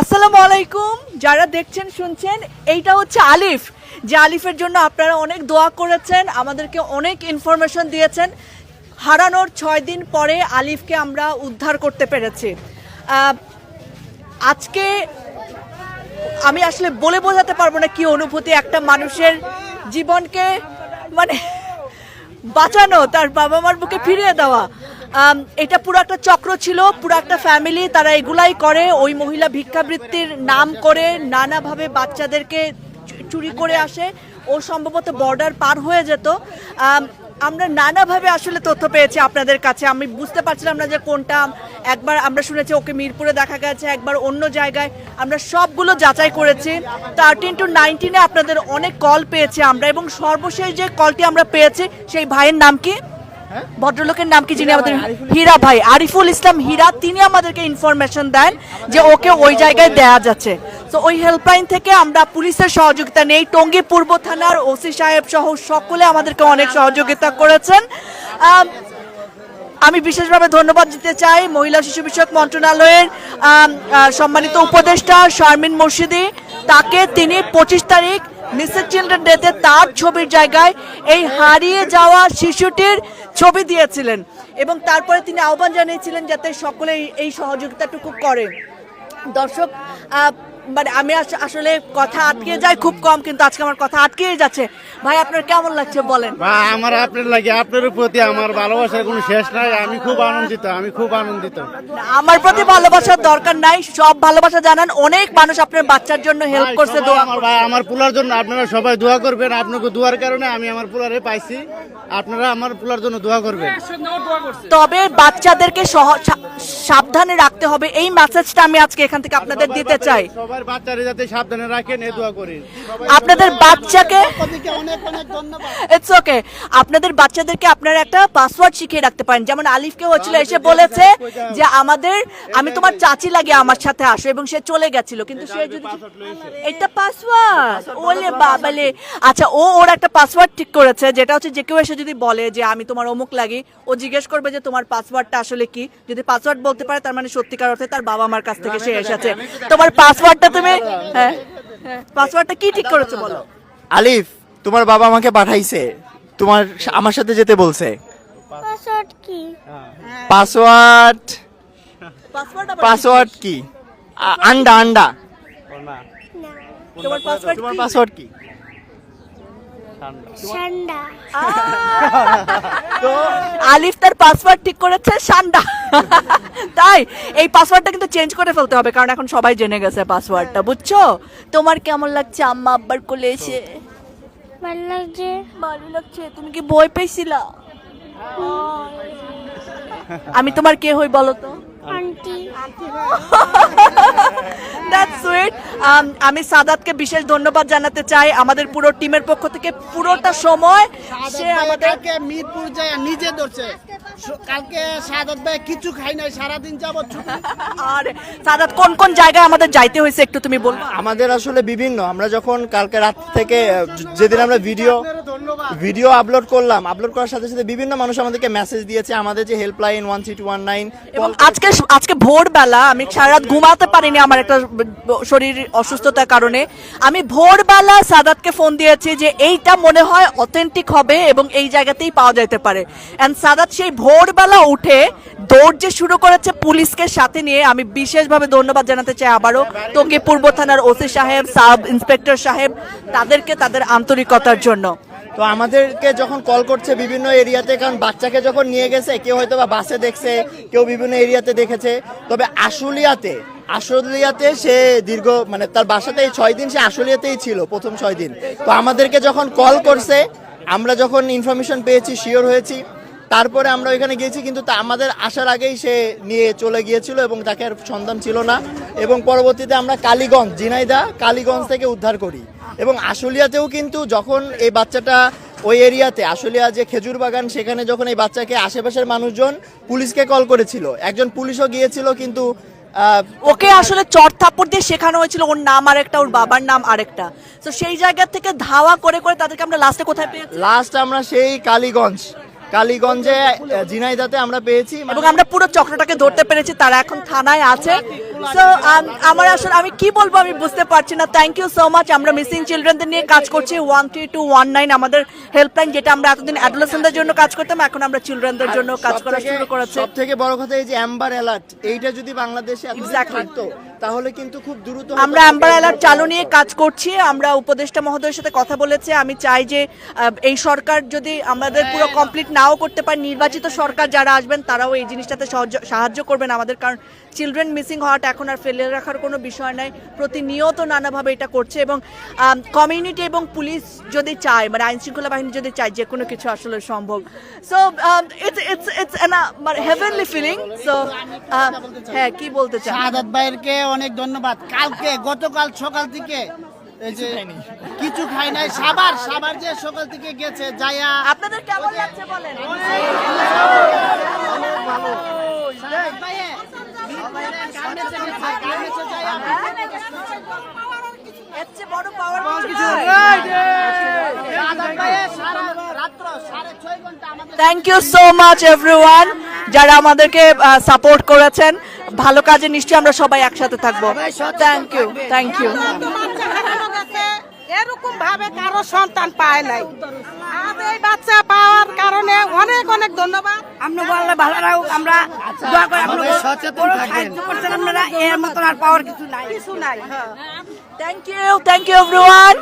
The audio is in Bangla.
আসসালামু আলাইকুম। যারা দেখছেন, শুনছেন, এইটা হচ্ছে আলিফ। যে আলিফের জন্য আপনারা অনেক দোয়া করেছেন, আমাদেরকে অনেক ইনফরমেশন দিয়েছেন। হারানোর ছয় দিন পরে আলিফকে আমরা উদ্ধার করতে পেরেছি। আজকে আমি আসলে বলে বোঝাতে পারব না কি অনুভূতি একটা মানুষের জীবনকে মানে বাঁচানো, তার বাবা মার বুকে ফিরিয়ে দেওয়া। এটা পুরো একটা চক্র ছিল, পুরো একটা ফ্যামিলি তারা এগুলাই করে, ওই মহিলা ভিক্ষাবৃত্তির নাম করে নানাভাবে বাচ্চাদেরকে চুরি করে আসে। ও সম্ভবত বর্ডার পার হয়ে যেত। আমরা নানাভাবে আসলে তথ্য পেয়েছি আপনাদের কাছে। আমি বুঝতে পারছিলাম না যে কোনটা। একবার আমরা শুনেছি ওকে মিরপুরে দেখা গেছে, একবার অন্য জায়গায়। আমরা সবগুলো যাচাই করেছি। থার্টিন টু নাইনটিনে আপনাদের অনেক কল পেয়েছি আমরা এবং সর্বশেষ যে কলটি আমরা পেয়েছি, সেই ভাইয়ের নাম কি? ভদ্রলোকের নাম কি যিনি আমাদের হীরা ভাই আরিফুল ইসলাম হীরা তিনি আমাদেরকে ইনফরমেশন দেন যে ওকে ওই জায়গায় দেয়া যাচ্ছে। তো ওই হেল্পলাইন থেকে আমরা পুলিশের সহযোগিতা নেই টঙ্গী পূর্ব থানার ওসি সাহেব সহ সকলে আমাদেরকে অনেক সহযোগিতা করেছেন। আমি বিশেষভাবে ধন্যবাদ দিতে চাই মহিলা শিশু বিষয়ক মন্ত্রণালয়ের সম্মানিত উপদেষ্টা শারমিন মুর্শিদি। তাকে তিনি পঁচিশ তারিখ মিসেস চিলড্রেন ডেতে তার ছবির জায়গায় এই হারিয়ে যাওয়া শিশুটির ছবি দিয়েছিলেন এবং তারপরে তিনি আহ্বান জানিয়েছিলেন যাতে সকলে এই- সহযোগিতাটুকু করে দর্শক মানে আমি আসলে কথা আটকে যায় খুব কম কিন্তু আজকে আমার কথা আটকেই যাচ্ছে। ভাই আপনার কেমন লাগছে বলেন? আমার আপনার লাগে আপনার প্রতি আমার ভালোবাসার কোনো শেষ নাই আমি খুব আনন্দিত আমি খুব আনন্দিত। আমার প্রতি ভালোবাসার দরকার নাই সব ভালোবাসা জানান অনেক মানুষ আপনার বাচ্চার জন্য হেল্প করছে দোয়া আমার ভাই আমার পুলার জন্য আপনারা সবাই দোয়া করবেন আপনাকে দোয়ার কারণে আমি আমার পুলারে পাইছি আপনারা আমার পুলার জন্য দোয়া করবেন। তবে বাচ্চাদেরকে সাবধানে রাখতে হবে এই মেসেজটা আমি আজকে এখান থেকে আপনাদের দিতে চাই। সবার বাচ্চারা যাতে সাবধানে রাখেন এ দোয়া করি। আপনাদের বাচ্চাকে অনেক অনেক ধন্যবাদ। ইটস ওকে আপনাদের বাচ্চাদেরকে আপনারা একটা পাসওয়ার্ড শিখিয়ে রাখতে পারেন। যেমন আলিফকে হচ্ছিল এসে বলেছে যে আমাদের আমি তোমার চাচি লাগে আমার সাথে আসো এবং সে চলে গেছিল। কিন্তু সে যদি এটা পাসওয়ার্ড ওলে বাবালে। আচ্ছা ও ওর একটা পাসওয়ার্ড ঠিক করেছে যেটা হচ্ছে যে কেউ এসে যদি বলে যে আমি তোমার অমুক লাগি ও জিজ্ঞেস করবে যে তোমার পাসওয়ার্ডটা আসলে কি? যদি পাসওয়ার্ড বলতে পারে তার মানে সত্যিকার অর্থে তার বাবা মার কাছ থেকে সে এসেছে। তোমার পাসওয়ার্ডটা তুমি? হ্যাঁ। পাসওয়ার্ডটা কি ঠিক করেছ বলো? আলিফ তোমার বাবা আমাকে পাঠাইছে। তোমার আমার সাথে যেতে বলছে। পাসওয়ার্ড কি? পাসওয়ার্ড। পাসওয়ার্ড পাসওয়ার্ড কি? আন্ডা আন্ডা। তোমার পাসওয়ার্ড কি? আলিফ তার পাসওয়ার্ড ঠিক করেছে সান্ডা। তাই এই পাসওয়ার্ডটা কিন্তু চেঞ্জ করে ফেলতে হবে কারণ এখন সবাই জেনে গেছে পাসওয়ার্ডটা বুঝছ? তোমার কেমন লাগছে? আম্মা আব্বার কোলে এসে। ভালো লাগছে। ভালো লাগছে তুমি কি ভয় পেয়েছিলা? আমি তোমার কে হই বলো তো? আন্টি দ্যাটস সুইট Um, আমি সাদাতকে বিশেষ ধন্যবাদ জানাতে চাই আমাদের পুরো টিমের পক্ষ থেকে। পুরোটা সময় সে আমাদের কালকে মিরপুর যায় নিজে ধরছে। কালকে সাদাত ভাই কিছু খাই নাই সারাদিন যাবত আর সাদাত কোন কোন জায়গায় আমাদের যাইতে হয়েছে একটু তুমি বলবা? আমাদের আসলে বিভিন্ন। আমরা যখন কালকে রাত থেকে যেদিন আমরা ভিডিও ভিডিও আপলোড করলাম। আপলোড করার সাথে সাথে বিভিন্ন মানুষ আমাদেরকে মেসেজ দিয়েছে আমাদের যে helpline one six one nine এবং আজকে আজকে ভোরবেলা আমি সারা রাত ঘুমাতে পারিনি আমার একটা শরীর অসুস্থতার কারণে। আমি ভোরবেলা সাদাতকে ফোন দিয়েছি যে এইটা মনে হয় অথেন্টিক হবে এবং এই জায়গাতেই পাওয়া যেতে পারে। অ্যান্ড সাদাত সেই ভোরবেলা উঠে দৌড় যে শুরু করেছে পুলিশকে সাথে নিয়ে আমি বিশেষভাবে ধন্যবাদ জানাতে চাই আবারও। টঙ্গী পূর্ব থানার ওসি সাহেব সাব ইন্সপেক্টর সাহেব তাদেরকে তাদের আন্তরিকতার জন্য। তো আমাদেরকে যখন কল করছে বিভিন্ন এরিয়াতে, কারণ বাচ্চাকে যখন নিয়ে গেছে, কেউ হয়তো বা বাসে দেখছে, কেউ বিভিন্ন এরিয়াতে দেখেছে। তবে আশুলিয়াতে আশুলিয়াতে সে দীর্ঘ মানে তার বাসাতে এই ছয় দিন সে আশুলিয়াতেই ছিল, প্রথম ছয় দিন। তো আমাদেরকে যখন কল করছে, আমরা যখন ইনফরমেশন পেয়েছি শিওর হয়েছি। তারপরে আমরা ওইখানে গিয়েছি কিন্তু তা আমাদের আসার আগেই সে নিয়ে চলে গিয়েছিল এবং তাকে আর সন্ধান ছিল না। এবং পরবর্তীতে আমরা কালীগঞ্জ জিনাইদা কালীগঞ্জ থেকে উদ্ধার করি। এবং আশুলিয়াতেও কিন্তু যখন এই বাচ্চাটা ওই এরিয়াতে আশুলিয়া যে খেজুর বাগান সেখানে যখন এই বাচ্চাকে আশেপাশের মানুষজন পুলিশকে কল করেছিল একজন পুলিশও গিয়েছিল কিন্তু ওকে আসলে চট থাপ্পড় দিয়ে শেখানো হয়েছিল ওর নাম আরেকটা ওর বাবার নাম আরেকটা তো সেই জায়গা থেকে ধাওয়া করে করে তাদেরকে আমরা লাস্টে কোথায় পেয়েছি? লাস্ট আমরা সেই কালীগঞ্জ। কালীগঞ্জে জিনাইদাতে আমরা পেয়েছি। এবং আমরা পুরো চক্রটাকে ধরতে পেরেছি তারা এখন থানায় আছে। সো আমার আসলে আমি কি বলব আমি বুঝতে পারছি না। থ্যাংক ইউ সো মাচ আমরা মিসিং চিলড্রেনদের নিয়ে কাজ করছি। One three two one nine আমাদের হেল্পলাইন যেটা আমরা এতদিন অ্যাডোলেসেন্টদের জন্য কাজ করতাম এখন আমরা চিলড্রেনদের জন্য কাজ করা শুরু করেছি। সব থেকে বড় কথা এই যে অ্যাম্বার অ্যালার্ট এইটা যদি বাংলাদেশে থাকতো তাহলে কিন্তু খুব দ্রুত আমরা অ্যাম্বার অ্যালার্ট চালু নিয়ে কাজ করছি। আমরা উপদেষ্টা মহোদয়ের সাথে কথা বলেছি। আমি চাই যে আহ, এই সরকার যদি আমাদের পুরো কমপ্লিট নাও করতে পারে নির্বাচিত সরকার যারা আসবেন তারাও এই জিনিসটাতে সাহায্য করবেন আমাদের। কারণ চিলড্রেন মিসিং হওয়াটা এখন আর ফেলে রাখার কোনো বিষয় নাই। প্রতিনিয়ত নানাভাবে এটা করছে এবং কমিউনিটি এবং পুলিশ যদি চায় মানে আইন শৃঙ্খলা বাহিনী যদি চায় যে কোনো কিছু আসলে সম্ভব। সো ইটস ইটস ইটস মানে হেভেনলি ফিলিং সো হ্যাঁ কি বলতে চাই শাহাদাত ভাইয়েরকে অনেক ধন্যবাদ। কালকে গতকাল সকাল থেকে এই যে কিছু খাই নাই সাবার সাবার যে সকাল থেকে গেছে যাইয়া আপনাদের কেমন লাগছে বলেন? শাহাদাত ভাইয়ে, গার্মেন্টসে গেছে, গার্মেন্টসে যাইয়া এর চেয়ে thank you so much everyone যারা আমাদেরকে সাপোর্ট করেছেন। ভালো কাজে নিশ্চয়ই আমরা সবাই একসাথে থাকব। থ্যাংক ইউ থ্যাংক ইউ এরকম ভাবে কারও সন্তান পায় নাই। ধন্যবাদ। আপনি বললে ভালো রাখুক আমরা দোয়া করে আপনাকে সচেতন সাহায্য করছেন আপনারা এর মতন আর পাওয়ার কিছু নাই। কিছু নাই হ্যাঁ। Thank you thank you everyone